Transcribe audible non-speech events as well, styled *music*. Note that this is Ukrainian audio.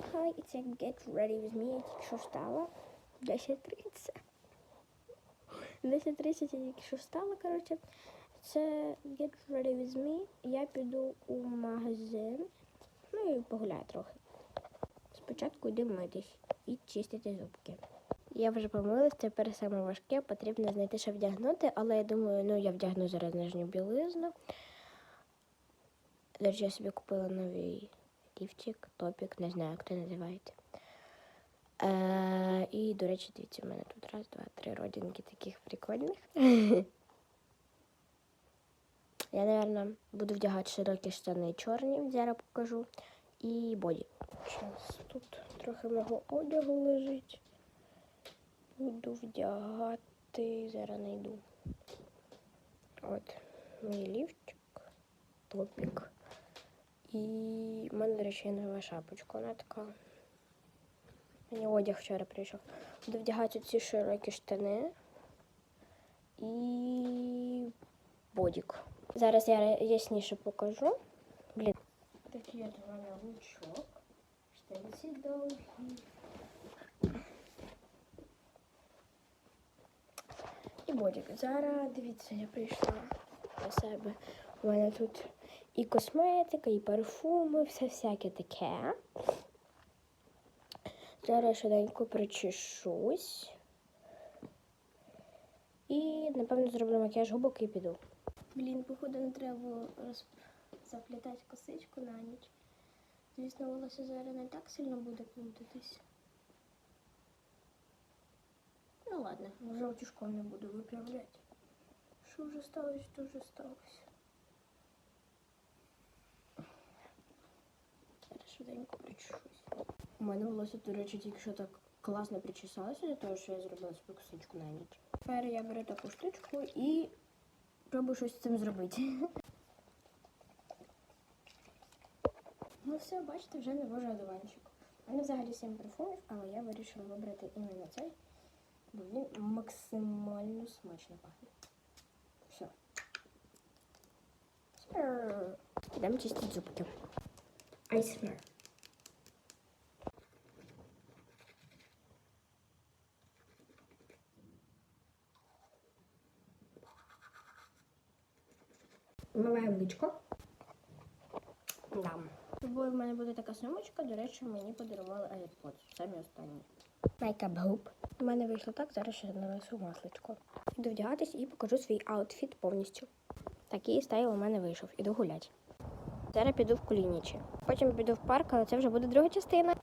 всім хай, і це Get Ready With Me, я що встала. 10.30. 10.30 я тільки що встала, коротше. Це Get Ready With Me. Я піду у магазин. Ну і погуляю трохи. Спочатку йду митись і чистити зубки. Я вже помилась, тепер саме важке, потрібно знайти, що вдягнути, але я думаю, ну я вдягну зараз нижню білизну. До речі, я собі купила новий лівчик, топік, не знаю, як це називається. Е, і, до речі, дивіться, в мене тут раз, два, три родинки таких прикольних. Я, напевно, буду вдягати широкі штани чорні, зараз покажу. І боді. Зараз тут трохи мого одягу лежить. Буду вдягати, зараз знайду. От, мій лівчик, топік. І в мене, до речі, нова шапочка. Вона така. Мені одяг вчора прийшов. Буду вдягати ці широкі штани і бодік. Зараз я ясніше покажу. Блін. Такий от у мене лучок. Штанці довгі. І бодік. Зараз дивіться, я прийшла до себе. У мене тут і косметика, і парфуми, все всяке таке. Зараз швиденько причешусь. І, напевно, зроблю макіяж губок і піду. Блін, походу, не треба було заплітати косичку на ніч. Звісно, волосся зараз не так сильно буде плутатись. Ну ладно, вже утюжком не буду виправляти. Що вже сталося, то вже сталося. Зараз швиденько причешусь. У мене волосся, до речі, тільки що так класно причесалося, того, що я зробила собі косичку на ніч. Тепер я беру таку штучку і пробую щось з цим зробити. *laughs* Ну все, бачите, вже не вожу одуванчик. У мене взагалі сім парфумів, але я вирішила вибрати іменно цей, бо він максимально смачно пахне. Все. Ідемо чистити зубки. Айсмер. Вмиваємо личко. Да. З собою в мене буде така сумочка, до речі, мені подарували AirPods, самі останні. Makeup Hope. У мене вийшло так, зараз ще нанесу масличко. Іду вдягатись і покажу свій аутфіт повністю. Такий стайл у мене вийшов. Іду гулять. Зараз піду в кулінічі. Потім піду в парк, але це вже буде друга частина.